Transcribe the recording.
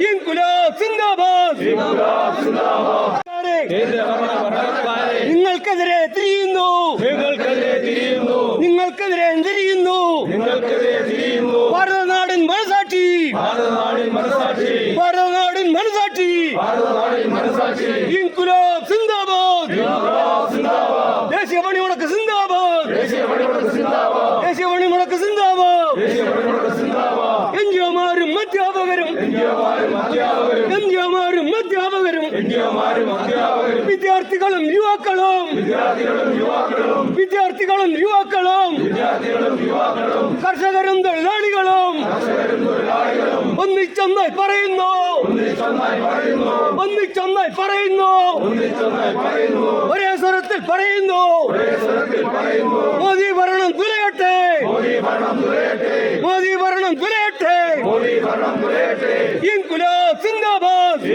ഇൻകുലാബ് സിന്ദാബാദ്. നിങ്ങൾക്കെതിരെ തിരിയുന്നു. നിങ്ങൾക്കെതിരെ തിരിയുന്നു. നിങ്ങൾക്കെതിരെ തിരിയുന്നു നിങ്ങൾക്കെതിരെ തിരിയുന്നു ഭാരതനാടൻ മനസാക്ഷി ഭാരതനാടിൻ മനസാക്ഷി ഭാരതനാടൻ മനസാക്ഷി. ഭാരതനാടിൻ മനസാക്ഷി ഇൻകുലാബ് സിന്ദാബാദ് സിന്ദാബാദ് ദേശീയ പണിമുടക്ക് സിന്ദാബാദ് ദേശീയ പണിമുടക്ക് സിന്ദാബാദ് ദേശീയ പണിമുടക്ക് സിന്ദാബാദ് ദേശീയ പണിമുടക്ക് സിന്ദാബാദ് എൻജിഒമാരും ഇന്ത്യമാരും അധ്യാപകരും. വിദ്യാർത്ഥികളും യുവാക്കളും. വിദ്യാർത്ഥികളും യുവാക്കളും. കർഷകരും തൊഴിലാളികളും. ഒന്നിച്ചൊന്നായി പറയുന്നു. ഒന്നിച്ചൊന്നായി പറയുന്നു. ഒരേ സ്വരത്തിൽ പറയുന്നു. മോദി ഇൻകുലാബ് സിന്ദാബാദ്